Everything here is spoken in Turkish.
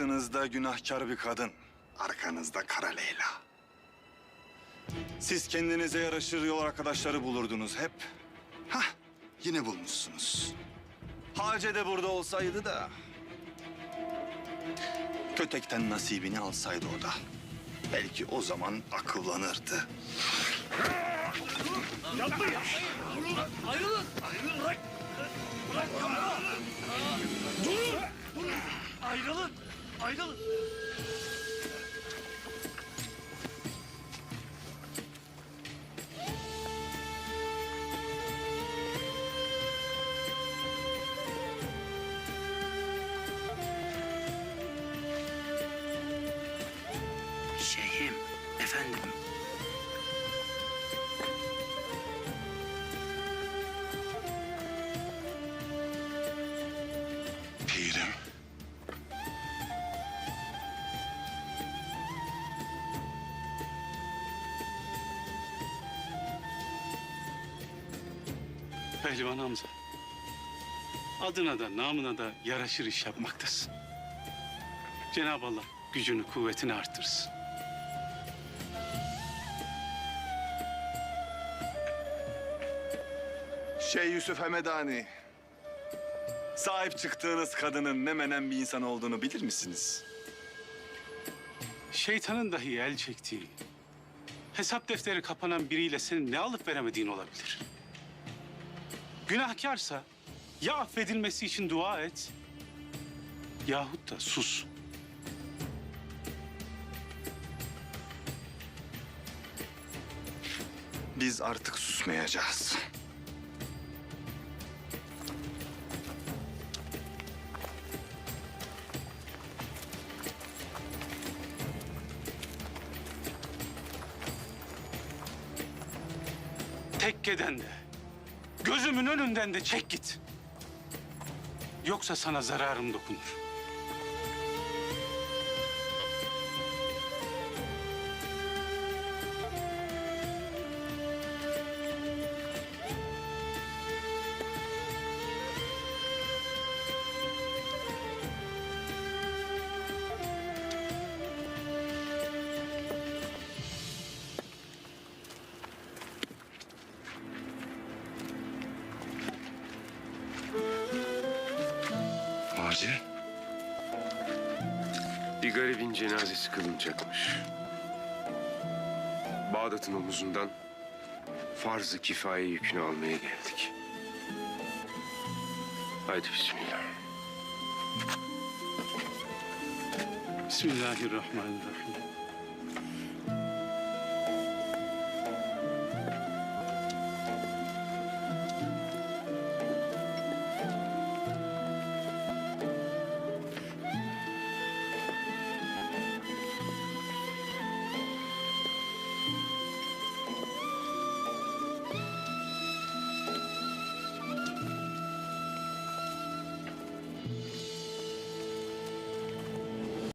Sırtınızda günahkar bir kadın, arkanızda kara Leyla. Siz kendinize yaraşır yol arkadaşları bulurdunuz hep. Hah, yine bulmuşsunuz. Hace de burada olsaydı da... Kötekten nasibini alsaydı o da. Belki o zaman akıllanırdı. Ayrılın! Bırak! Bırak yapma! Durun! Durun! Ayrılın! Ayrılın! Şeyhim, efendim. Pirim. Pehlivan Hamza. Adına da namına da yaraşır iş yapmaktasın. Cenab-ı Allah gücünü kuvvetini artırsın. Şey Yusuf Hemedani. Sahip çıktığınız kadının ne menen bir insan olduğunu bilir misiniz? Şeytanın dahi el çektiği, hesap defteri kapanan biriyle senin ne alıp veremediğin olabilir. Günahkarsa ya affedilmesi için dua et yahut da sus. Biz artık susmayacağız. Tekkeden de, gözümün önünden de çek git. Yoksa sana zararım dokunur. Hacı. Bir garibin cenazesi kılınacakmış. Bağdat'ın omuzundan farz-ı kifaye yükünü almaya geldik. Haydi bismillah. Bismillahirrahmanirrahim.